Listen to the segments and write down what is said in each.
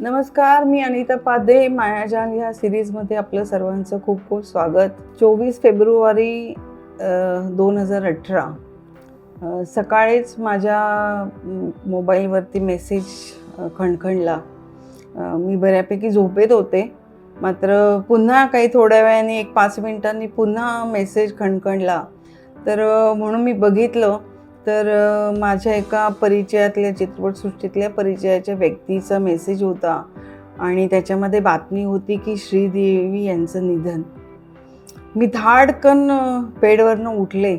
नमस्कार मी अनिता पादे मायाजाल ह्या सिरीजमध्ये आपलं सर्वांचं खूप खूप स्वागत. चोवीस फेब्रुवारी दोन हजार अठरा. सकाळीच माझ्या मोबाईलवरती मेसेज खणखणला. मी बऱ्यापैकी झोपेत होते. मात्र पुन्हा काही थोड्या वेळाने एक पाच मिनिटांनी पुन्हा मेसेज खणखणला. तर म्हणून मी बघितलं तर माझ्या एका परिचयातल्या चित्रपटसृष्टीतल्या परिचयाच्या व्यक्तीचा मेसेज होता. आणि त्याच्यामध्ये बातमी होती की श्रीदेवी यांचं निधन. मी धाडकन बेडवरनं उठले.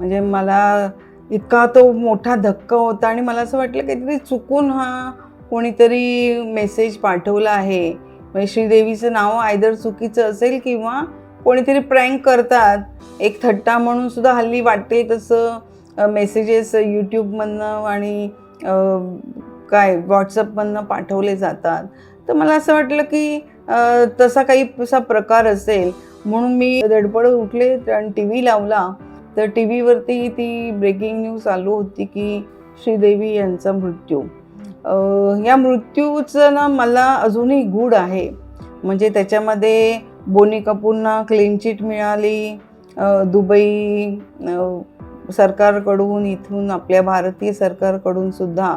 म्हणजे मला इतका तो मोठा धक्का होता आणि मला असं वाटलं काहीतरी चुकून हा कोणीतरी मेसेज पाठवला आहे. म्हणजे श्रीदेवीचं नाव आयदर चुकीचं असेल किंवा कोणीतरी प्रँक करतात. एक थट्टा म्हणून सुद्धा हल्ली वाटते तसं मेसेजेस यूट्यूबमधनं आणि काय व्हॉट्सअपमधनं पाठवले जातात. तर मला असं वाटलं की तसा काही असा प्रकार असेल. म्हणून मी धडपडत उठले आणि टी व्ही लावला. तर टी व्हीवरती ती ब्रेकिंग न्यूज चालू होती की श्रीदेवी यांचा मृत्यू. या मृत्यूचं ना मला अजूनही गूढ आहे. म्हणजे त्याच्यामध्ये बोनी कपूरना क्लीन चिट मिळाली. दुबई सरकारकडून इथून आपल्या भारतीय सरकारकडून सुद्धा.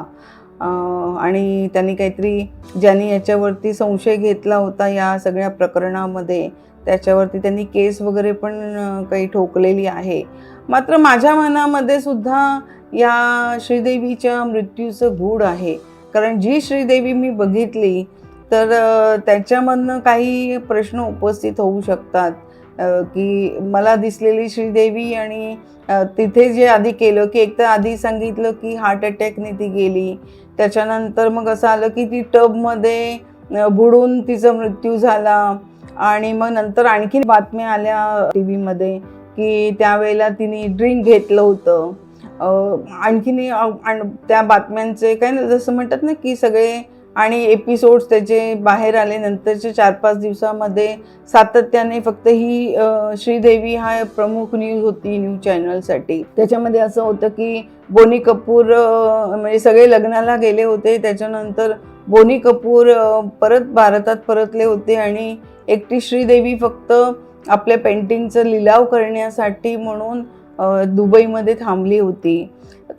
आणि त्यांनी काहीतरी ज्यांनी याच्यावरती संशय घेतला होता या सगळ्या प्रकरणामध्ये त्याच्यावरती त्यांनी केस वगैरे पण काही ठोकलेली आहे. मात्र माझ्या मनामध्ये सुद्धा या श्रीदेवीच्या मृत्यूचं गूढ आहे. कारण जी श्रीदेवी मी बघितली तर त्याच्यामधनं काही प्रश्न उपस्थित होऊ शकतात. की मला दिसलेली श्रीदेवी आणि तिथे जे आधी केलं की एक तर आधी सांगितलं की हार्ट अटॅकने ती गेली. त्याच्यानंतर मग असं आलं की ती टबमध्ये बुडून तिचा मृत्यू झाला. आणि मग नंतर आणखीन बातम्या आल्या टी व्हीमध्ये की त्यावेळेला तिने ड्रिंक घेतलं होतं. आणखीन त्या बातम्यांचे काय ना जसं म्हणतात ना की सगळे आणि एपिसोड्स त्याचे बाहेर आले नंतरच्या चार पाच दिवसामध्ये सातत्याने फक्त ही श्रीदेवी हा प्रमुख न्यूज होती न्यूज चॅनलसाठी त्याच्यामध्ये असं होतं की बोनी कपूर म्हणजे सगळे लग्नाला गेले होते. त्याच्यानंतर बोनी कपूर परत भारतात परतले होते आणि एकटी श्रीदेवी फक्त आपल्या पेंटिंगचं लिलाव करण्यासाठी म्हणून दुबईमध्ये थांबली होती.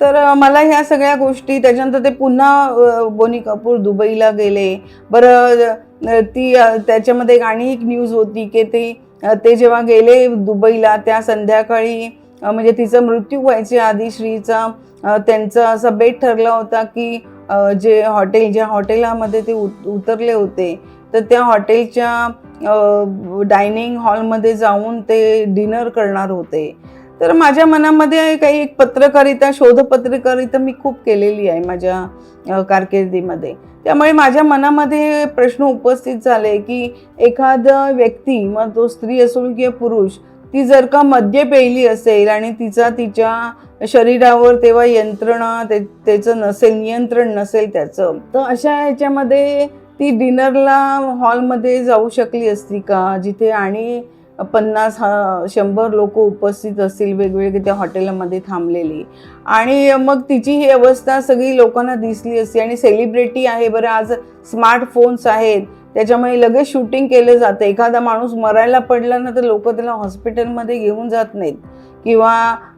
तर मला ह्या सगळ्या गोष्टी त्याच्यानंतर ते पुन्हा बोनी कपूर दुबईला गेले. बरं ती त्याच्यामध्ये एक आणि एक न्यूज होती की ते ते जेव्हा गेले दुबईला त्या संध्याकाळी म्हणजे तिचा मृत्यू व्हायच्या आधी श्रीचा त्यांचा असा बेट ठरला होता की जे हॉटेल ज्या हॉटेलामध्ये ते उत उतरले होते तर त्या हॉटेलच्या डायनिंग हॉलमध्ये जाऊन ते डिनर करणार होते. तर माझ्या मनामध्ये काही एक पत्रकारिता शोधपत्रकारिता मी खूप केलेली आहे माझ्या कारकिर्दीमध्ये. त्यामुळे माझ्या मनामध्ये प्रश्न उपस्थित झाले की एखादा व्यक्ती मग तो स्त्री असो किंवा पुरुष ती जर का मद्य पेली असेल आणि तिचा तिच्या शरीरावर तेव्हा यंत्रणा ते त्याचं नसेल नियंत्रण नसेल त्याचं तर अशा ह्याच्यामध्ये ती डिनरला हॉलमध्ये जाऊ शकली असती का? जिथे आणि पन्नास हा शंभर लोक उपस्थित असतील वेगवेगळे त्या हॉटेलमध्ये थांबलेली. आणि मग तिची ही अवस्था सगळी लोकांना दिसली असती आणि सेलिब्रिटी आहे बरं आज स्मार्टफोन्स आहेत. त्याच्यामुळे लगेच शूटिंग केलं जातं. एखादा माणूस मरायला पडला ना तर लोक त्याला हॉस्पिटलमध्ये घेऊन जात नाहीत. किंवा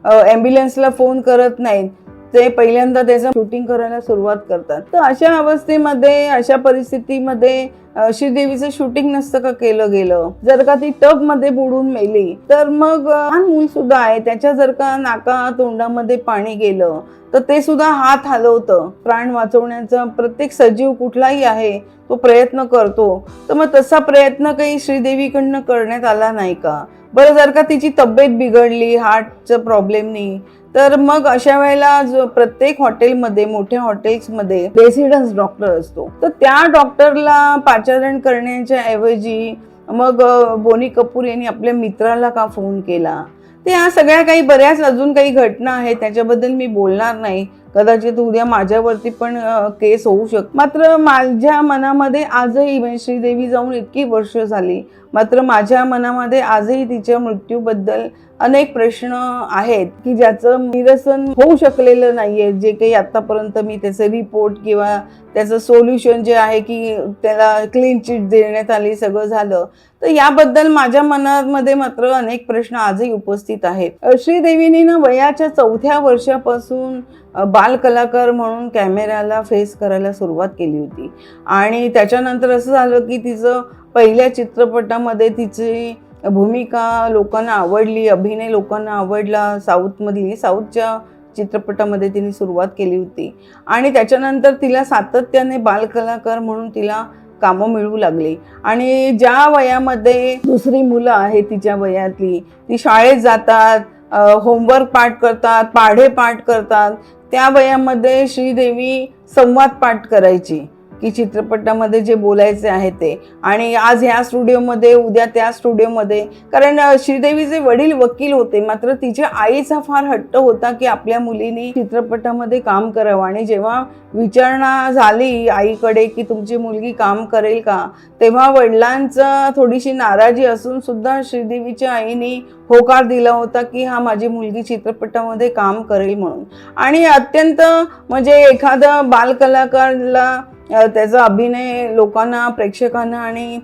ॲम्ब्युलन्सला फोन करत नाहीत. ते पहिल्यांदा त्याचं शूटिंग करायला सुरुवात करतात. तर अशा अवस्थेमध्ये अशा परिस्थितीमध्ये श्रीदेवीचं शूटिंग नसतं का केलं गेलं? जर का ती टबमध्ये बुडून मेली तर मग लहान मूल सुद्धा आहे. त्याच्या जर का नाका तोंडामध्ये पाणी गेलं तर ते सुद्धा हात हलवतं. प्राण वाचवण्याचा प्रत्येक सजीव कुठलाही आहे तो प्रयत्न करतो. तर मग तसा प्रयत्न काही श्रीदेवीकडनं करण्यात आला नाही का? बरं जर का तिची तब्येत बिघडली हार्टचं प्रॉब्लेमनी तर मग अशा वेळेला जो प्रत्येक हॉटेलमध्ये मोठ्या हॉटेल्समध्ये रेसिडन्स डॉक्टर असतो. तर त्या डॉक्टरला पाचारण करण्याच्या ऐवजी मग बोनी कपूर यांनी आपल्या मित्राला का फोन केला? ते या सगळ्या काही बऱ्याच अजून काही घटना आहेत त्याच्याबद्दल मी बोलणार नाही. कदाचित उद्या माझ्यावरती पण केस होऊ शक मात्र माझ्या मनामध्ये आजही म्हणजे श्रीदेवी जाऊन इतकी वर्ष झाली. मात्र माझ्या मनामध्ये आजही तिच्या मृत्यूबद्दल अनेक प्रश्न आहेत की ज्याचं निरसन होऊ शकलेलं नाहीये. जे काही आतापर्यंत मी त्याचे रिपोर्ट किंवा त्याचं सोल्युशन जे आहे की त्याला क्लीन चिट देण्यात आली सगळं झालं तर याबद्दल माझ्या मनामध्ये मात्र अनेक प्रश्न आजही उपस्थित आहेत. श्रीदेवीने ना वयाच्या चौथ्या वर्षापासून बालकलाकार म्हणून कॅमेऱ्याला फेस करायला सुरुवात केली होती. आणि त्याच्यानंतर असं झालं की तिचं पहिल्या चित्रपटामध्ये तिची भूमिका लोकांना आवडली अभिनय लोकांना आवडला. साऊथमधली साऊथच्या चित्रपटामध्ये तिने सुरुवात केली होती. आणि त्याच्यानंतर तिला सातत्याने बालकलाकार म्हणून तिला कामं मिळू लागली. आणि ज्या वयामध्ये दुसरी मुलं आहेत तिच्या वयातली ती शाळेत जातात होमवर्क पाठ करतात पाढे पाठ करतात त्या वयामध्ये श्रीदेवी संवाद पाठ करायची. की चित्रपटामध्ये जे बोलायचे आहे ते. आणि आज ह्या स्टुडिओमध्ये उद्या त्या स्टुडिओमध्ये कारण श्रीदेवीचे वडील वकील होते मात्र तिच्या आईचा फार हट्ट होता की आपल्या मुलीने चित्रपटामध्ये काम करावं. आणि जेव्हा विचारणा झाली आईकडे की तुमची मुलगी काम करेल का तेव्हा वडिलांचं थोडीशी नाराजी असून सुद्धा श्रीदेवीच्या आईने होकार दिला होता की हा माझी मुलगी चित्रपटामध्ये काम करेल म्हणून. आणि अत्यंत म्हणजे एखादा बालकलाकारला त्याचा अभिनय लोकांना प्रेक्षकांना आणि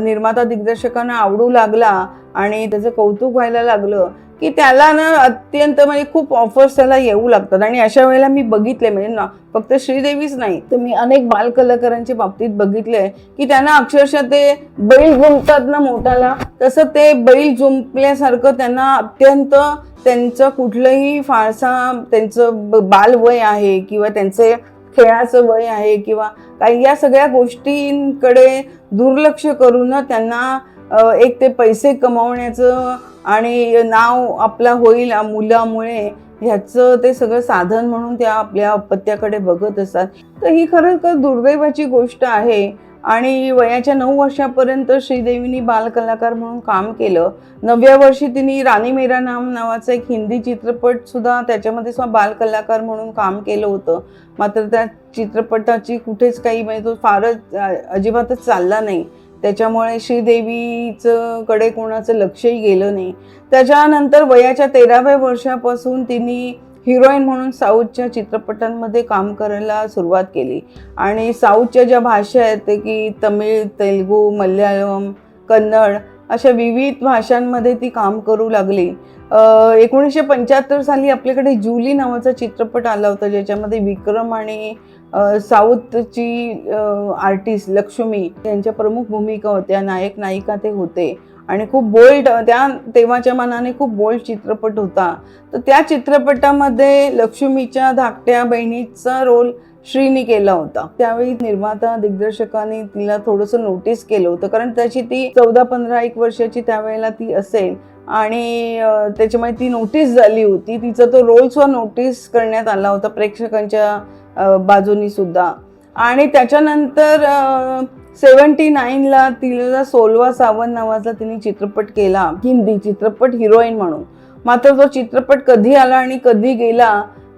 निर्माता दिग्दर्शकांना आवडू लागला आणि त्याचं कौतुक व्हायला लागलं की त्याला ना अत्यंत म्हणजे खूप ऑफर्स त्याला येऊ लागतात. आणि अशा वेळेला मी बघितले म्हणजे ना फक्त श्रीदेवीच नाही तर मी अनेक बालकलाकारांच्या बाबतीत बघितले की त्यांना अक्षरशः ते बैल जुंपतात ना मोठाला तसं ते बैल जुंपल्यासारखं त्यांना अत्यंत त्यांचं कुठलंही फारसा त्यांचं बालवय आहे किंवा त्यांचे खेळाचं वय आहे किंवा काही या सगळ्या गोष्टींकडे दुर्लक्ष करून त्यांना एक ते पैसे कमावण्याचं आणि नाव आपला होईल मुलामुळे ह्याचं ते सगळं साधन म्हणून त्या आपल्या अपत्याकडे बघत असतात. तर ही खरं तर दुर्दैवाची गोष्ट आहे. आणि वयाच्या नऊ वर्षापर्यंत श्रीदेवीनी बालकलाकार म्हणून काम केलं. नवव्या वर्षी तिने राणी मेरा नाम नावाचा एक हिंदी चित्रपटसुद्धा त्याच्यामध्ये सुद्धा बालकलाकार म्हणून काम केलं होतं. मात्र त्या चित्रपटाची कुठेच काही म्हणजे तो फारच अजिबातच चालला नाही. त्याच्यामुळे श्रीदेवीचं कडे कोणाचं लक्षही गेलं नाही. त्याच्यानंतर वयाच्या तेराव्या वर्षापासून तिने हिरोईन म्हणून साऊथच्या चित्रपटांमध्ये काम करायला सुरुवात केली. आणि साऊथच्या ज्या भाषा आहेत ते की तमिळ तेलगू मल्याळम कन्नड अशा विविध भाषांमध्ये ती काम करू लागली. एकोणीसशे पंच्याहत्तर साली आपल्याकडे जुली नावाचा चित्रपट आला होता ज्याच्यामध्ये विक्रम आणि साऊथची आर्टिस्ट लक्ष्मी यांच्या प्रमुख भूमिका होत्या नायक नायिका ते होते. आणि खूप बोल्ड त्या तेव्हाच्या मानाने खूप बोल्ड चित्रपट होता. तर त्या चित्रपटामध्ये लक्ष्मीच्या धाकट्या बहिणीचा रोल श्रीनी केला होता. त्यावेळी निर्माता दिग्दर्शकाने तिला थोडंसं नोटीस केलं होतं. कारण त्याची ती चौदा पंधरा एक वर्षाची त्यावेळेला ती असेल आणि त्याच्यामुळे ती नोटीस झाली होती. तिचा तो रोल सुद्धा नोटीस करण्यात आला होता प्रेक्षकांच्या बाजूनी सुद्धा. आणि त्याच्यानंतर सेवन्टी नाईनला तिला सोलवा सावंत नावाचा तिने चित्रपट केला हिंदी चित्रपट हिरोईन म्हणून. मात्र तो चित्रपट कधी आला आणि कधी गेला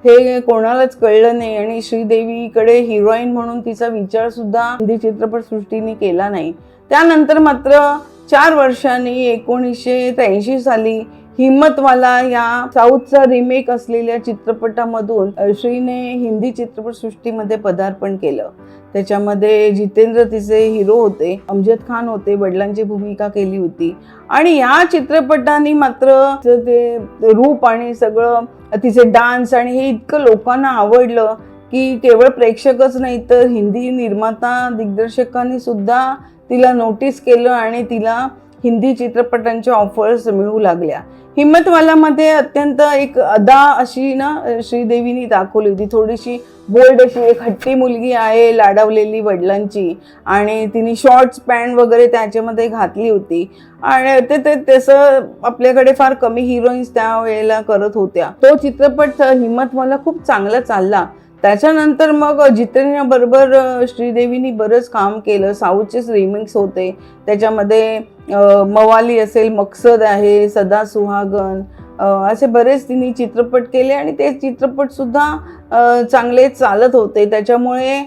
हे कोणालाच कळलं नाही आणि श्रीदेवीकडे हिरोईन म्हणून तिचा विचार सुद्धा हिंदी चित्रपटसृष्टीने केला नाही. त्यानंतर मात्र चार वर्षांनी एकोणीसशे त्र्याऐंशी साली हिम्मतवाला या साऊथचा रिमेक असलेल्या चित्रपटामधून श्रीने हिंदी चित्रपटसृष्टीमध्ये पदार्पण केलं. त्याच्यामध्ये जितेंद्र तिचे हिरो होते अमजद खान होते वडिलांची भूमिका केली होती. आणि या चित्रपटाने मात्र ते रूप आणि सगळं तिचे डान्स आणि हे इतकं लोकांना आवडलं की केवळ प्रेक्षकच नाही तर हिंदी निर्माता दिग्दर्शकांनी सुद्धा तिला नोटीस केलं आणि तिला हिंदी चित्रपटांच्या ऑफर्स मिळू लागल्या. हिम्मतवालामध्ये अत्यंत एक अदा अशी ना श्रीदेवीनी दाखवली होती. थोडीशी बोल्ड अशी एक हट्टी मुलगी आहे लाडवलेली वडिलांची आणि तिने शॉर्ट्स पॅन्ट वगैरे त्याच्यामध्ये घातली होती. आणि ते ते तसं आपल्याकडे फार कमी हिरोईन्स त्या वेळेला करत होत्या. तो चित्रपट हिम्मतवाला खूप चांगला चालला. त्याच्यानंतर मग जितेंद्रबरोबर श्रीदेवीनी बरंच काम केलं. साऊथचेच रिमिक्स होते. त्याच्यामध्ये मवाली असेल मकसद आहे सदा सुहागन असे बरेच तिने चित्रपट केले आणि ते चित्रपटसुद्धा चांगले चालत होते. त्याच्यामुळे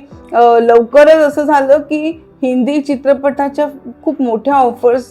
लवकरच असं झालं की हिंदी चित्रपटाच्या खूप मोठ्या ऑफर्स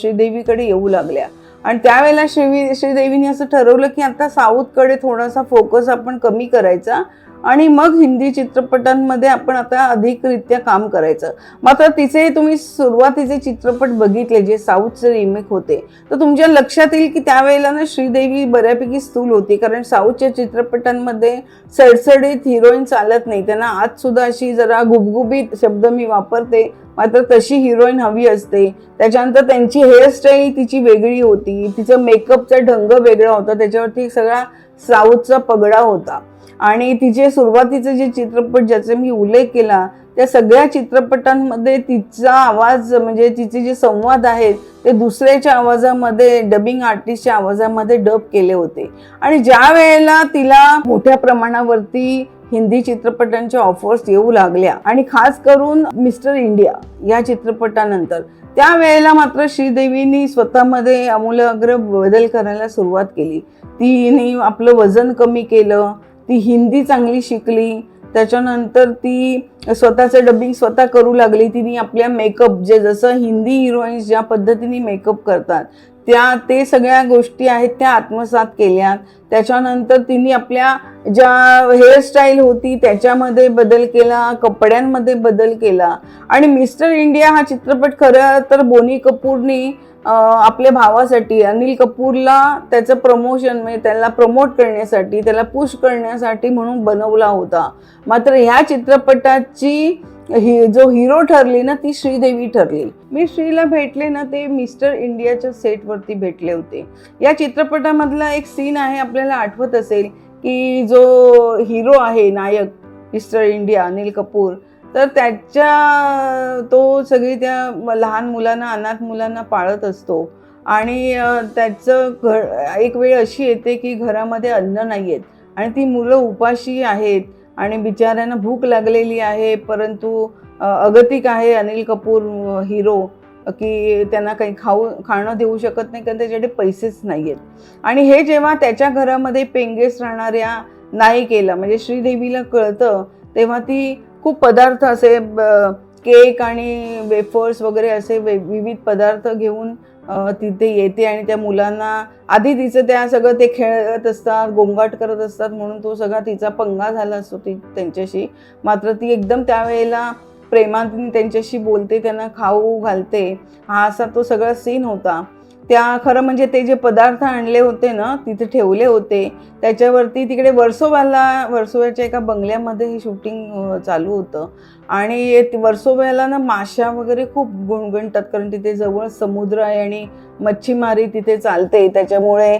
श्रीदेवीकडे येऊ लागल्या. आणि त्यावेळेला श्री श्रीदेवीने असं ठरवलं की आता साऊथकडे थोडासा फोकस आपण कमी करायचा. आणि मग हिंदी चित्रपटांमध्ये आपण आता अधिकरित्या काम करायचं. मात्र तिचे तुम्ही सुरुवातीचे चित्रपट बघितले जे साऊथचे रिमेक होते. तर तुमच्या लक्षात येईल की त्यावेळेला ना श्रीदेवी बऱ्यापैकी स्थूल होती. कारण साऊथच्या चित्रपटांमध्ये सडसडीत हिरोईन चालत नाही. त्यांना आज सुद्धा अशी जरा गुबगुबीत शब्द मी वापरते. मात्र तशी हिरोईन हवी असते. त्याच्यानंतर त्यांची हेअरस्टाईल तिची वेगळी होती. तिचं मेकअपचा ढंग वेगळा होता. त्याच्यावरती सगळा साऊथचा पगडा होता. आणि तिचे सुरुवातीचे जे चित्रपट ज्याचा मी उल्लेख केला त्या सगळ्या चित्रपटांमध्ये तिचा आवाज म्हणजे तिचे जे संवाद आहेत ते दुसऱ्याच्या आवाजामध्ये डबिंग आर्टिस्टच्या आवाजामध्ये डब केले होते. आणि ज्या वेळेला तिला मोठ्या प्रमाणावरती हिंदी चित्रपटांच्या ऑफर्स येऊ लागल्या आणि खास करून मिस्टर इंडिया या चित्रपटानंतर त्यावेळेला मात्र श्रीदेवीनी स्वतःमध्ये आमूलाग्र बदल करायला सुरुवात केली. तिने आपलं वजन कमी केलं ती हिंदी चांगली शिकली त्याच्यानंतर ती स्वतःचं डबिंग स्वतः करू लागली तिने आपल्या मेकअप जे जसं हिंदी हिरोईन्स ज्या पद्धतीने मेकअप करतात त्या ते सगळ्या गोष्टी आहेत त्या आत्मसात केल्या त्याच्यानंतर तिने आपल्या ज्या हेअरस्टाईल होती त्याच्यामध्ये बदल केला कपड्यांमध्ये बदल केला. आणि मिस्टर इंडिया हा चित्रपट खरं तर बोनी कपूरनी आपल्या भावासाठी अनिल कपूरला त्याचं प्रमोशन म्हणजे त्याला प्रमोट करण्यासाठी त्याला पुश करण्यासाठी म्हणून बनवला होता. मात्र ह्या चित्रपटाची ही जो हिरो ठरली ना ती श्रीदेवी ठरली. मी श्रीला भेटले ना ते मिस्टर इंडियाच्या सेटवरती भेटले होते. या चित्रपटामधला एक सीन आहे आपल्याला आठवत असेल की जो हिरो आहे नायक मिस्टर इंडिया अनिल कपूर तर त्याच्या तो सगळी त्या लहान मुलांना अनाथ मुलांना पाळत असतो. आणि त्याचं घर एक वेळ अशी येते की घरामध्ये अन्न नाही आहेत आणि ती मुलं उपाशी आहेत. आणि बिचाऱ्यांना भूक लागलेली आहे परंतु अगतिक आहे अनिल कपूर हिरो की त्यांना काही खाऊ खाणं देऊ शकत नाही कारण त्याच्याकडे पैसेच नाही आहेत आणि हे जेव्हा त्याच्या घरामध्ये पेंगेस राहणाऱ्या नायिकेला म्हणजे श्रीदेवीला कळतं तेव्हा ती खूप पदार्थ असे ब- केक आणि वेफर्स वगैरे असे वे विविध पदार्थ घेऊन तिथे येते आणि त्या मुलांना आधी तिचं त्या सगळं ते खेळत असतात गोंगाट करत असतात म्हणून तो सगळा तिचा पंगा झाला असतो ती त्यांच्याशी. मात्र ती एकदम त्यावेळेला प्रेमाने त्यांच्याशी बोलते त्यांना खाऊ घालते. हा असा तो सगळा सीन होता. त्या खरं म्हणजे ते जे पदार्थ आणले होते ना तिथे ठेवले होते. त्याच्यावरती तिकडे वर्सोवाला वर्सोव्याच्या एका बंगल्यामध्ये हे शूटिंग चालू होतं. आणि वर्सोव्याला ना माशा वगैरे खूप गुणगणतात कारण तिथे जवळ समुद्र आहे आणि मच्छीमारी तिथे चालते. त्याच्यामुळे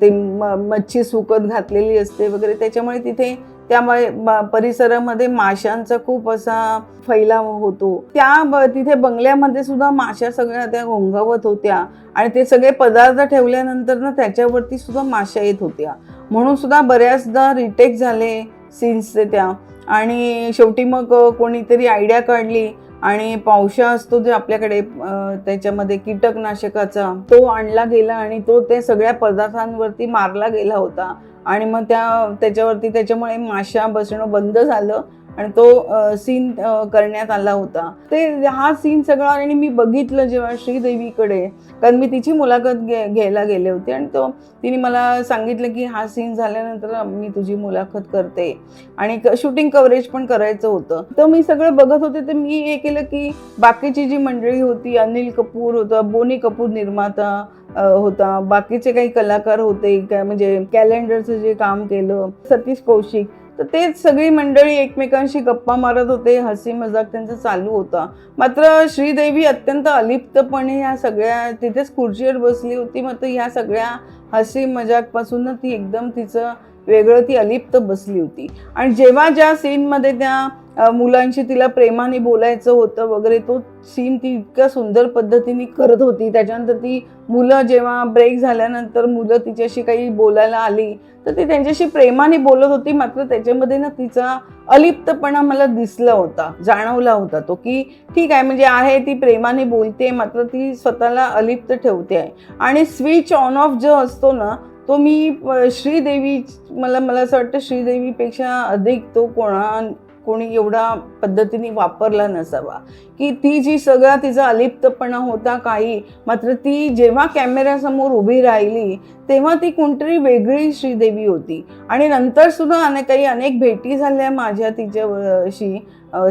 ते म मच्छी सुकत घातलेली असते वगैरे. त्याच्यामुळे तिथे त्यामुळे परिसरामध्ये माशांचा खूप असा फैलाव होतो. त्या तिथे बंगल्यामध्ये सुद्धा माशा सगळ्या त्या घोंगावत होत्या आणि ते सगळे पदार्थ ठेवल्यानंतर ना त्याच्यावरती सुद्धा माशा येत होत्या. म्हणून सुद्धा बऱ्याचदा रिटेक झाले सीन्सचे त्या. आणि शेवटी मग कोणीतरी आयडिया काढली आणि पावशा असतो जे आपल्याकडे त्याच्यामध्ये कीटकनाशकाचा तो आणला गेला आणि तो त्या सगळ्या पदार्थांवरती मारला गेला होता. आणि मग त्या त्याच्यावरती त्याच्यामुळे माशा बसणं बंद झालं आणि तो सीन करण्यात आला होता. ते हा सीन सगळा आणि मी बघितलं जेव्हा श्रीदेवीकडे कारण मी तिची मुलाखत घे घ्यायला गेले होते आणि तो तिने मला सांगितलं की हा सीन झाल्यानंतर मी तुझी मुलाखत करते. आणि शूटिंग कव्हरेज पण करायचं होतं. तर मी सगळं बघत होते तर मी हे केलं की बाकीची जी मंडळी होती अनिल कपूर होता बोनी कपूर निर्माता होता. बाकीचे काही कलाकार होते काय म्हणजे कॅलेंडरचं जे काम केलं सतीश कौशिक तर तेच सगळी मंडळी एकमेकांशी गप्पा मारत होते हसी मजाक त्यांचा चालू होता. मात्र श्रीदेवी अत्यंत अलिप्तपणे या सगळ्या तिथेच खुर्चीवर बसली होती मात्र ह्या सगळ्या हसी मजाकपासून ती एकदम तिचं वेगळं ती अलिप्त बसली होती. आणि जेव्हा ज्या सीनमध्ये त्या मुलांशी तिला प्रेमाने बोलायचं होतं वगैरे तो सीन ती इतक्या सुंदर पद्धतीने करत होती. त्याच्यानंतर ती मुलं जेव्हा ब्रेक झाल्यानंतर मुलं तिच्याशी काही बोलायला आली तर ती त्यांच्याशी प्रेमाने बोलत होती. मात्र त्याच्यामध्ये ना तिचा अलिप्तपणा मला दिसला होता जाणवला होता तो की ठीक आहे म्हणजे आहे ती प्रेमाने बोलते मात्र ती स्वतःला अलिप्त ठेवते. आहे आणि स्विच ऑन ऑफ जो असतो ना तो मी श्रीदेवी मला मला असं वाटतं श्रीदेवीपेक्षा अधिक तो कोणा कोणी एवढा पद्धतीने वापरला नसावा. की ती जी सगळा तिचा अलिप्तपणा होता काही मात्र ती जेव्हा कॅमेऱ्यासमोर उभी राहिली तेव्हा ती कोणतरी वेगळी श्रीदेवी होती. आणि नंतर सुद्धा अनेक काही अनेक भेटी झाल्या माझ्या तिच्याशी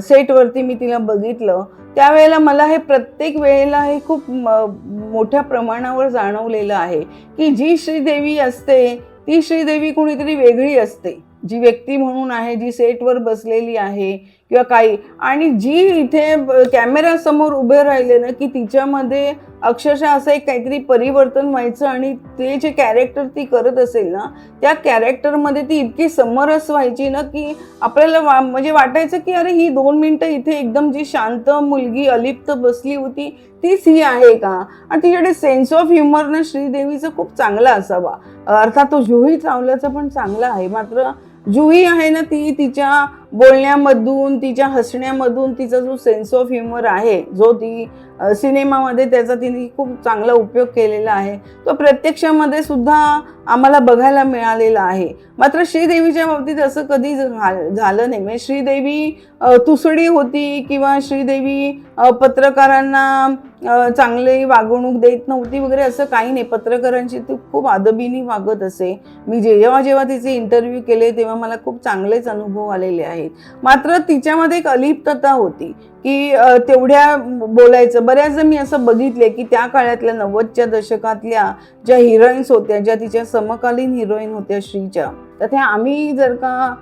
सेटवरती मी तिला बघितलं. त्यावेळेला मला हे प्रत्येक वेळेला हे खूप मोठ्या प्रमाणावर जाणवलेलं आहे की जी श्रीदेवी असते ती श्रीदेवी कोणीतरी वेगळी असते. जी व्यक्ती म्हणून आहे जी सेटवर बसलेली आहे किंवा काही. आणि जी इथे कॅमेऱ्यासमोर उभे राहिले ना की तिच्यामध्ये अक्षरशः असं एक काहीतरी परिवर्तन व्हायचं आणि ते जे कॅरेक्टर ती करत असेल ना त्या कॅरेक्टरमध्ये ती इतकी समरस व्हायची ना की आपल्याला वा म्हणजे वाटायचं की अरे ही दोन मिनटं इथे एकदम जी शांत मुलगी अलिप्त बसली होती तीच ही आहे का? आणि तिच्याकडे सेन्स ऑफ ह्युमर ना श्रीदेवीचा खूप चांगला असावा. अर्थात तो जुही चावल्याचा पण चांगला आहे. मात्र जुही आहे ना ती तिच्या बोलण्यामधून तिच्या हसण्यामधून तिचा जो सेन्स ऑफ ह्युमर आहे जो ती सिनेमामध्ये त्याचा तिने खूप चांगला उपयोग केलेला आहे तो प्रत्यक्षामध्ये सुद्धा आम्हाला बघायला मिळालेला आहे. मात्र श्रीदेवीच्या बाबतीत असं कधी झालं नाही. म्हणजे श्रीदेवी तुसडी होती किंवा श्रीदेवी पत्रकारांना चांगली वागणूक देत नव्हती वगैरे असं काही नाही. पत्रकारांची ती खूप आदबीनी वागत असे. मी जे- जेव्हा जेव्हा तिचे इंटरव्ह्यू केले तेव्हा मला खूप चांगलेच अनुभव आलेले आहेत. मात्र तिच्यामध्ये एक अलिप्तता होती की तेवढ्या बोलायचं. बऱ्याचदा मी असं बघितले की त्या काळातल्या नव्वदच्या दशकातल्या ज्या हिरोईन्स होत्या ज्या तिच्या समकालीन हिरोईन होत्या श्रीच्या तर त्या आम्ही जर का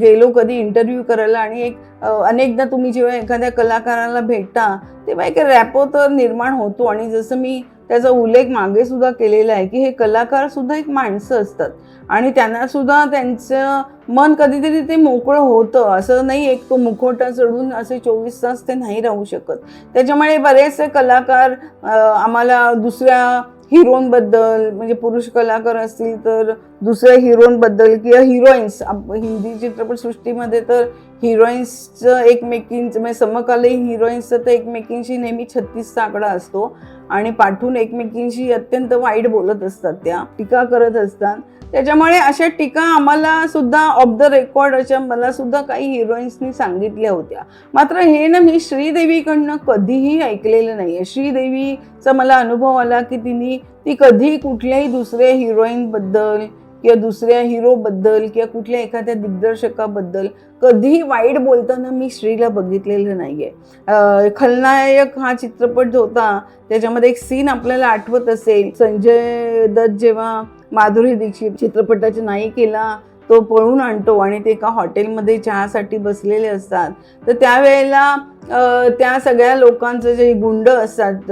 गेलो कधी इंटरव्ह्यू करायला आणि एक अनेकदा तुम्ही जेव्हा एखाद्या कलाकाराला भेटता तेव्हा एक रॅपो तर निर्माण होतो. आणि जसं मी त्याचा उल्लेख मागे सुद्धा केलेला आहे की हे कलाकार सुद्धा एक माणसं असतात. आणि त्यांना सुद्धा त्यांचं मन कधीतरी ते मोकळं होतं. असं नाही एक तो मुखवटा चढून असे चोवीस तास ते नाही राहू शकत. त्याच्यामुळे बरेचसे कलाकार आम्हाला दुसऱ्या हिरोनबद्दल म्हणजे पुरुष कलाकार असतील तर दुसऱ्या हिरोनबद्दल किंवा हिरोईन्स हिंदी चित्रपटसृष्टीमध्ये तर हिरोईन्सचं एकमेकींचं म्हणजे समकालीन हिरोईन्सचं तर एकमेकींशी नेहमी छत्तीसचा आकडा असतो आणि पाठवून एकमेकींशी अत्यंत वाईट बोलत असतात त्या टीका करत असतात. त्याच्यामुळे अशा टीका आम्हाला सुद्धा ऑफ द रेकॉर्ड अशा मला सुद्धा काही हिरोईन्सनी सांगितल्या होत्या. मात्र हे ना मी श्रीदेवीकडनं कधीही ऐकलेलं नाही आहे श्रीदेवीचा मला अनुभव आला की तिने ती कधी कुठल्याही दुसऱ्या हिरोईनबद्दल किंवा दुसऱ्या हिरोबद्दल किंवा कुठल्या एखाद्या दिग्दर्शकाबद्दल कधीही वाईट बोलताना मी श्रीला बघितलेलं नाही आहे खलनायक हा चित्रपट जो होता त्याच्यामध्ये एक सीन आपल्याला आठवत असेल. संजय दत्त जेव्हा माधुरी दीक्षित चित्रपटाच्या नायिकेला तो पळून आणतो आणि ते एका हॉटेलमध्ये चहासाठी बसलेले असतात तर त्यावेळेला त्या सगळ्या लोकांचं जे गुंड असतात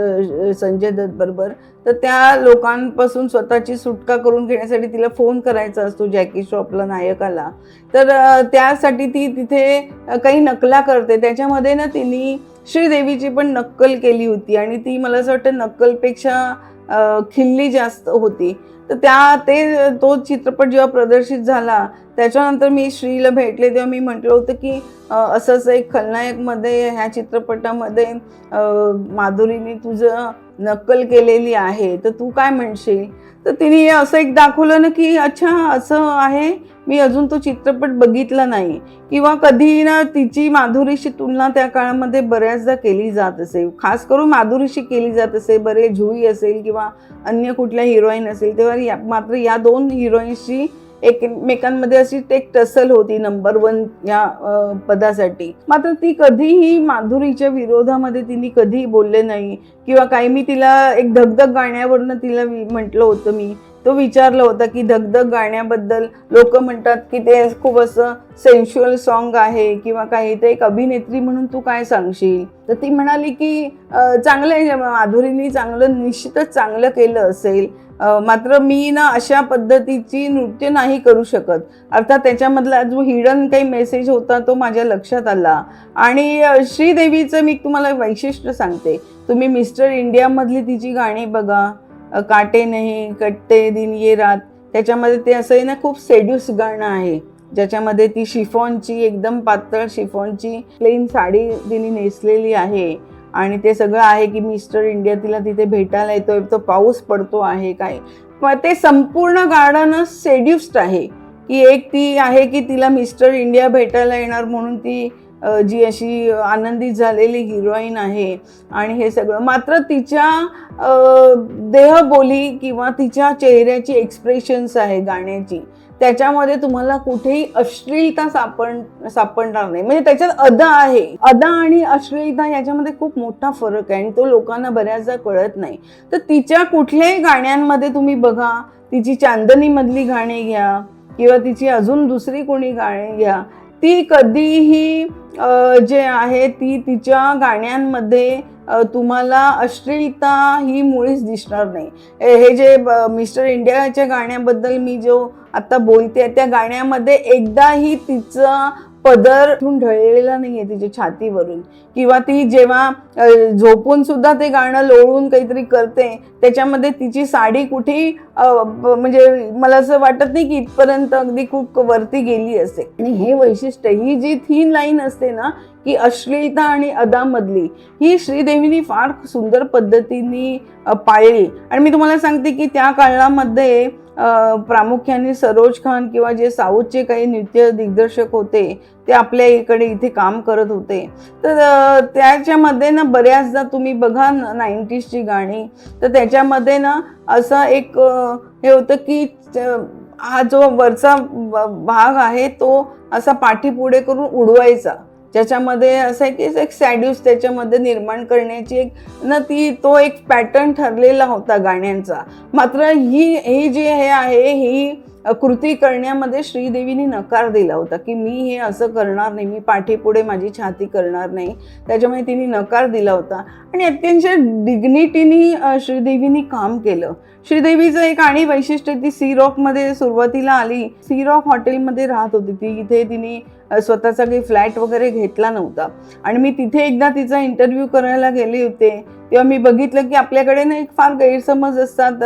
संजय दत्त बरोबर तर त्या लोकांपासून स्वतःची सुटका करून घेण्यासाठी तिला फोन करायचा असतो जॅकी श्रॉफला नायकाला. तर त्यासाठी ती तिथे काही नकला करते. त्याच्यामध्ये ना तिने श्रीदेवीची पण नक्कल केली होती आणि ती मला असं वाटतं नक्कलपेक्षा खिल्ली जास्त होती. तर त्या ते तो चित्रपट जेव्हा प्रदर्शित झाला त्याच्यानंतर मी श्रीला भेटले तेव्हा मी म्हटलं होतं की असंच एक खलनायकमध्ये ह्या चित्रपटामध्ये माधुरीने तुझं नक्कल केलेली आहे तर तू काय म्हणशील? तर तिने असं एक दाखवलं ना की अच्छा असं आहे. मी अजून तो चित्रपट बघितला नाही. किंवा कधी ना तिची माधुरीशी तुलना त्या काळामध्ये बऱ्याचदा केली जात असे. खास करून माधुरीशी केली जात असे. बरे जुई असेल किंवा अन्य कुठल्या हिरोईन असेल तेव्हा या मात्र या दोन हिरोईन्सची एकमेकांमध्ये अशी एक टसल होती नंबर वन या पदासाठी. मात्र ती कधीही माधुरीच्या विरोधामध्ये तिने कधीही बोलले नाही. किंवा काही मी तिला एक धगधग गाण्यावरनं तिला म्हटलं होतं मी. तो विचारलं होता की धगधग गाण्याबद्दल लोक म्हणतात की ते खूप असं सेन्शुअल सॉन्ग आहे किंवा काही ते एक अभिनेत्री म्हणून तू काय सांगशील? तर ती म्हणाली की चांगलं आहे माधुरींनी चांगलं निश्चितच चांगलं केलं असेल. मात्र मी ना अशा पद्धतीची नृत्य नाही करू शकत. अर्थात त्याच्यामधला जो हिडन काही मेसेज होता तो माझ्या लक्षात आला. आणि श्रीदेवीचं मी तुम्हाला वैशिष्ट्य सांगते. तुम्ही मिस्टर इंडियामधली तिची गाणी बघा. काटे नाही कट्टे दिन ये रात. त्याच्यामध्ये ते असं आहे ना खूप सेड्यूस गाणं आहे. ज्याच्यामध्ये ती शिफॉनची एकदम पातळ शिफॉनची प्लेन साडी तिने नेसलेली आहे. आणि ते सगळं आहे की मिस्टर इंडिया तिला तिथे भेटायला येतोय. तो पाऊस पडतो आहे काय. मग ते संपूर्ण गाणं सेड्युस्ड आहे. की एक ती आहे की तिला मिस्टर इंडिया भेटायला येणार म्हणून ती जी अशी आनंदित झालेली हिरोईन आहे. आणि हे सगळं मात्र तिच्या देहबोली किंवा तिच्या चेहऱ्याची एक्सप्रेशन्स आहे गाण्याची. त्याच्यामध्ये तुम्हाला कुठेही अश्लीलता सापड सापडणार नाही. म्हणजे त्याच्यात अदा आहे. अदा आणि अश्लीलता याच्यामध्ये खूप मोठा फरक आहे आणि तो लोकांना बऱ्याचदा कळत नाही. तर तिच्या कुठल्याही गाण्यांमध्ये तुम्ही बघा तिची चांदनीमधली गाणी घ्या किंवा तिची अजून दुसरी कोणी गाणी घ्या ती कधीही जे आहे ती तिच्या गाण्यांमध्ये तुम्हाला अश्लीलता ही मुळीच दिसणार नाही. हे जे मिस्टर इंडियाच्या गाण्याबद्दल मी जो आता बोलते त्या गाण्यामध्ये एकदाही तिचा पदर ढळलेला नाहीये तिच्या छातीवरून. किंवा ती जेव्हा झोपून सुद्धा ते गाणं लोळून काहीतरी करते त्याच्यामध्ये तिची साडी कुठेही म्हणजे मला असं वाटत नाही की इथपर्यंत अगदी खूप वरती गेली असते आणि हे वैशिष्ट्य ही जी थीन लाईन असते ना की अश्लीलता आणि अदामधली ही श्रीदेवीनी फार सुंदर पद्धतीने पाळली. आणि मी तुम्हाला सांगते की त्या काळामध्ये प्रामुख्याने सरोज खान किंवा जे साऊथचे काही नृत्य दिग्दर्शक होते ते आपल्या इकडे इथे काम करत होते. तर त्याच्यामध्ये ना बऱ्याचदा तुम्ही बघा नाईन्टीजची गाणी तर त्याच्यामध्ये ना असं एक हे होतं की हा जो वरचा भाग आहे तो असा पाठीपुढे करून उडवायचा. ज्याच्यामध्ये असं आहे की एक सॅड्यूस त्याच्यामध्ये निर्माण करण्याची एक ना ती तो एक पॅटर्न ठरलेला होता गाण्यांचा. मात्र ही ही जी हे आहे ही कृती करण्यामध्ये श्रीदेवीने नकार दिला होता की मी हे असं करणार नाही मी पाठीपुढे माझी छाती करणार नाही. त्याच्यामुळे तिने नकार दिला होता. आणि अत्यंत डिग्निटीनी श्रीदेवीनी काम केलं. श्रीदेवीचं एक आणि वैशिष्ट्य ती सी रॉकमध्ये सुरुवातीला आली. सी रॉक हॉटेलमध्ये राहत होती. ती इथे तिने स्वतःचा काही फ्लॅट वगैरे घेतला नव्हता. आणि मी तिथे एकदा तिचा इंटरव्ह्यू करायला गेले होते. तेव्हा मी बघितलं की आपल्याकडे ना एक फार गैरसमज असतात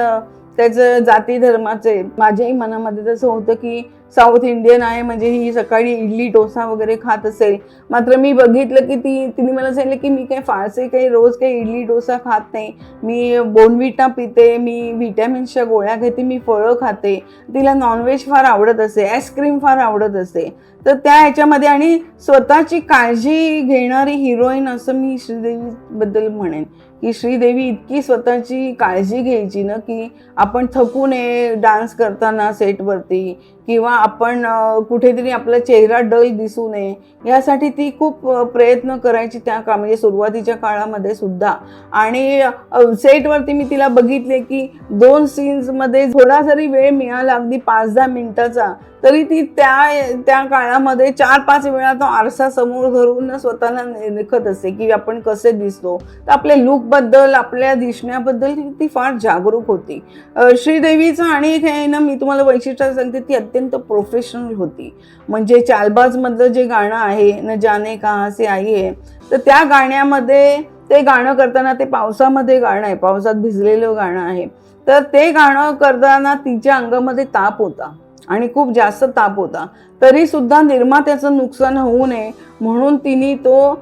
त्याचं जाती धर्माचे माझ्याही मनामध्ये तसं होतं की साऊथ इंडियन आहे म्हणजे ही सकाळी इडली डोसा वगैरे खात असेल. मात्र मी बघितलं की ती तिने मला सांगितलं की मी काही फारसे काही रोज काही इडली डोसा खात नाही. मी बोनविटा पिते मी व्हिटॅमिन्सच्या गोळ्या घेते मी फळं खाते. तिला नॉनव्हेज फार आवडत असे आईस्क्रीम फार आवडत असे. तर त्या ह्याच्यामध्ये आणि स्वतःची काळजी घेणारी हिरोईन असं मी श्रीदेवीबद्दल म्हणेन. की श्रीदेवी इतकी स्वतःची काळजी घ्यायची ना की आपण थकू नये डान्स करताना सेटवरती किंवा आपण कुठेतरी आपला चेहरा डल दिसू नये यासाठी ती खूप प्रयत्न करायची त्या का म्हणजे सुरुवातीच्या काळामध्ये सुद्धा. आणि सेटवरती मी तिला बघितले की दोन सीन्समध्ये थोडा जरी वेळ मिळाला अगदी पाच दहा मिनिटाचा तरी ती त्या त्या काळामध्ये चार पाच वेळा तो आरसा समोर धरून स्वतःला निरखत असते की आपण कसे दिसतो. तर आपल्या लुकबद्दल आपल्या दिसण्याबद्दल ती- फार जागरूक होती. श्रीदेवीचं आणि एक आहे ना मी तुम्हाला वैशिष्ट्य सांगते ती अत्यंत प्रोफेशनल होती. म्हणजे चालबाजमधलं जे गाणं आहे न जाने कहा से आई आहे तर त्या गाण्यामध्ये ते गाणं करताना ते पावसामध्ये गाणं आहे पावसात भिजलेलं गाणं आहे. तर ते गाणं करताना तिच्या अंगामध्ये ताप होता. आणि खूप जास्त ताप होता. तरी सुद्धा निर्मात्याचं नुकसान होऊ नये म्हणून तिने तो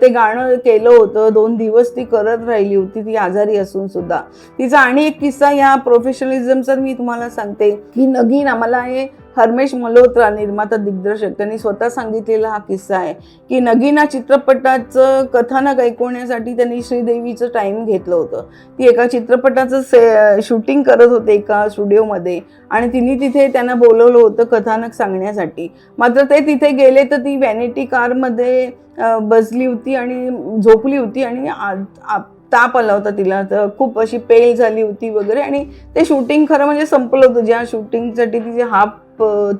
ते गाणं केलं होतं. दोन दिवस ती करत राहिली होती ती आजारी असून सुद्धा तिचा आणि एक किस्सा या प्रोफेशनलिझमचा मी तुम्हाला सांगते. की नगीन आम्हाला हे हरमेश मल्होत्रा निर्माता दिग्दर्शक. त्यांनी स्वतः सांगितलेला हा किस्सा आहे की नगीना चित्रपटाचं कथानक ऐकवण्यासाठी त्यांनी श्रीदेवीचं टाईम घेतलं होतं. ती एका चित्रपटाचं से शूटिंग करत होते एका स्टुडिओमध्ये आणि तिने तिथे त्यांना बोलवलं होतं कथानक सांगण्यासाठी. मात्र ते तिथे गेले तर ती व्हॅनिटी कारमध्ये बसली होती आणि झोपली होती आणि आ- ताप आला होता तिला. तर खूप अशी पेल झाली होती वगैरे आणि ते शूटिंग खरं म्हणजे संपलं होतं. ज्या शूटिंगसाठी तिचे हाफ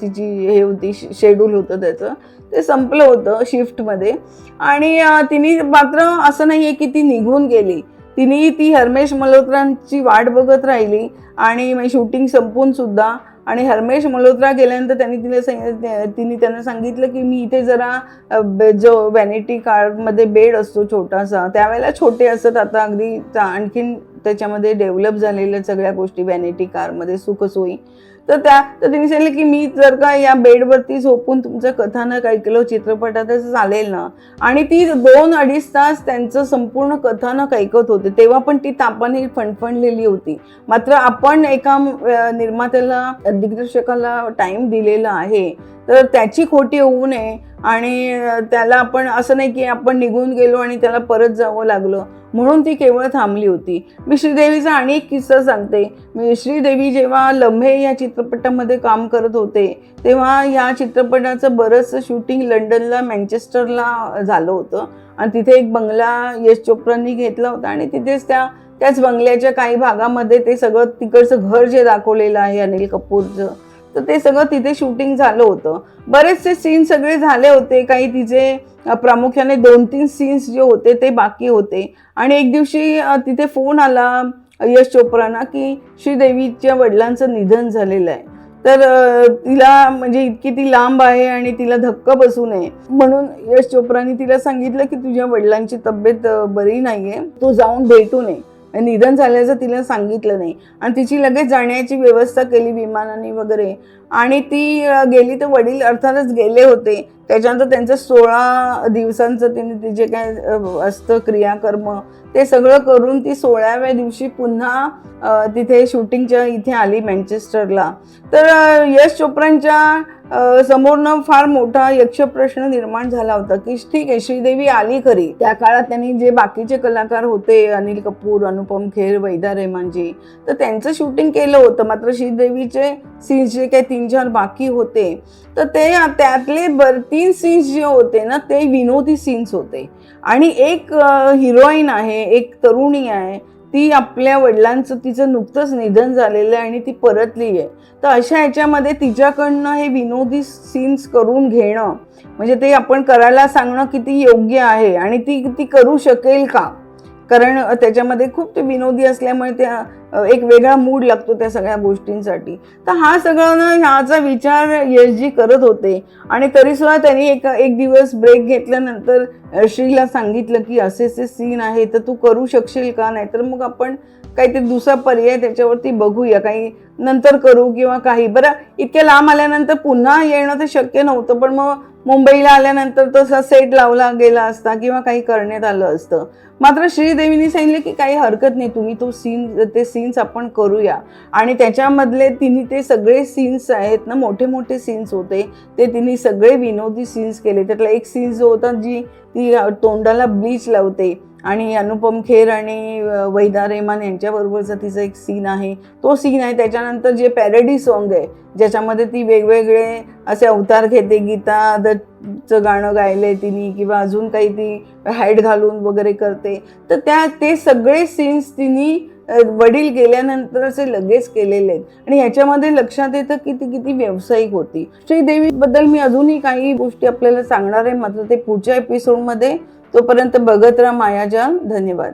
तिची हे होती शेड्यूल होतं त्याचं. ते संपलं होतं शिफ्टमध्ये आणि तिने मात्र असं नाही आहे की ती निघून गेली. तिने ती हरमेश मल्होत्रांची वाट बघत राहिली आणि शूटिंग संपून सुद्धा. आणि हरमेश मल्होत्रा गेल्यानंतर त्यांनी तिला सांगितलं तिने त्यांना सांगितलं की मी इथे जरा जो व्हॅनिटी कारमध्ये बेड असतो छोटासा त्यावेळेला छोटे असत आता अगदी आणखीन त्याच्यामध्ये डेव्हलप झालेल्या सगळ्या गोष्टी व्हॅनिटी कारमध्ये सुखसोयी. तर त्या तर तिने सांगितलं की मी जर का या बेडवरती झोपून तुमचं कथानक ऐकलं चित्रपटात चालेल ना. आणि ती दोन अडीच तास त्यांचं संपूर्ण कथानक ऐकत होते. तेव्हा पण ती तापाने फणफणलेली होती. मात्र आपण एका निर्मात्याला दिग्दर्शकाला टाइम दिलेला आहे. तर त्याची खोटी होऊ नये. आणि त्याला आपण असं नाही की आपण निघून गेलो आणि त्याला परत जावं लागलं. म्हणून ती केवळ थांबली होती. मी श्रीदेवीचा आणि एक किस्सा सांगते. मी श्रीदेवी जेव्हा लम्हे या चित्रपटामध्ये काम करत होते तेव्हा या चित्रपटाचं बरंचसं शूटिंग लंडनला मँचेस्टरला झालं होतं. आणि तिथे एक बंगला यश चोप्रांनी घेतला होता आणि तिथेच त्या त्याच बंगल्याच्या काही भागामध्ये ते सगळं तिकडचं घर जे दाखवलेलं आहे अनिल कपूरचं तर ते सगळं तिथे शूटिंग झालं होतं. बरेचसे सीन सगळे झाले होते. काही तिचे प्रामुख्याने दोन तीन सीन्स जे होते ते बाकी होते. आणि एक दिवशी तिथे फोन आला यश चोप्राना की श्रीदेवीच्या वडिलांचं निधन झालेलं आहे. तर तिला म्हणजे इतकी ती लांब आहे आणि तिला धक्का बसू नये. म्हणून यश चोप्राने तिला सांगितलं की तुझ्या वडिलांची तब्येत बरी नाहीये. तू जाऊन भेटू नये. निधन झाल्याचं तिला सांगितलं नाही. आणि तिची लगेच जाण्याची व्यवस्था केली विमानाने वगैरे. आणि ती गेली तर वडील अर्थातच गेले होते. त्याच्यानंतर त्यांचं सोळा दिवसांचं तिने ते जे काय असतं क्रियाकर्म ते सगळं करून ती सोळाव्या दिवशी पुन्हा तिथे शूटिंगच्या इथे आली मँचेस्टरला. तर यश चोप्रांच्या समोरनं फार मोठा यक्ष प्रश्न निर्माण झाला होता की ठीक आहे श्रीदेवी आली खरी. त्या काळात त्यांनी जे बाकीचे कलाकार होते अनिल कपूर अनुपम खेर वैदा रेहमानजी तर त्यांचं शूटिंग केलं होतं. मात्र श्रीदेवीचे सीन्स जे काही तीन चार बाकी होते तर ते त्यातले बर तीन सीन्स जे होते ना ते विनोदी सीन्स होते. आणि एक हिरोईन आहे एक तरुणी आहे ती आपल्या वडिलांचं तिचं नुकतंच निधन झालेलं आहे आणि ती परतली आहे. तर अशा ह्याच्यामध्ये तिच्याकडनं हे विनोदी सीन्स करून घेणं म्हणजे ते आपण करायला सांगणं किती योग्य आहे आणि ती ती करू शकेल का? कारण त्याच्यामध्ये खूप ते विनोदी असल्यामुळे त्या एक वेगळा मूड लागतो त्या सगळ्या गोष्टींसाठी. तर हा सगळा ना ह्याचा विचार यशजी करत होते. आणि तरीसुद्धा त्यांनी एक एक दिवस ब्रेक घेतल्यानंतर श्रीला सांगितलं की असे असे सीन आहे तर तू करू शकशील का? नाहीतर मग आपण काहीतरी दुसरा पर्याय त्याच्यावरती बघूया. काही नंतर करू किंवा काही. बरं इतक्या लांब आल्यानंतर पुन्हा येणं तर शक्य नव्हतं पण मग मुंबईला आल्यानंतर तसा सेट लावला गेला असता किंवा काही करण्यात आलं असतं. मात्र श्रीदेवीने सांगितले की काही हरकत नाही तुम्ही तो सीन ते सीन्स आपण करूया. आणि त्याच्यामधले तिने ते सगळे सीन्स आहेत ना मोठे मोठे सीन्स होते. ते तिने सगळे विनोदी सीन्स केले. त्यातला एक सीन्स जो होता जी ती तोंडाला ब्लीच लावते. आणि अनुपम खेर आणि वहिदा वैदा रेहमान यांच्याबरोबरचा तिचा एक सीन आहे तो सीन आहे. त्याच्यानंतर जे पॅरेडी सॉन्ग आहे ज्याच्यामध्ये ती वेगवेगळे असे अवतार घेते. गीता दत्तचं गाणं गायलंय तिने किंवा अजून काही ती हॅड घालून वगैरे करते. तर त्या ते सगळे सीन्स तिने वडील गेल्यानंतरचे लगेच केलेले आहेत. आणि ह्याच्यामध्ये लक्षात येतं की ती किती व्यावसायिक होती. श्रीदेवीबद्दल मी अजूनही काही गोष्टी आपल्याला सांगणार आहे. मात्र ते पुढच्या एपिसोडमध्ये तोपर्यंत बघत राहा मायाजाल धन्यवाद.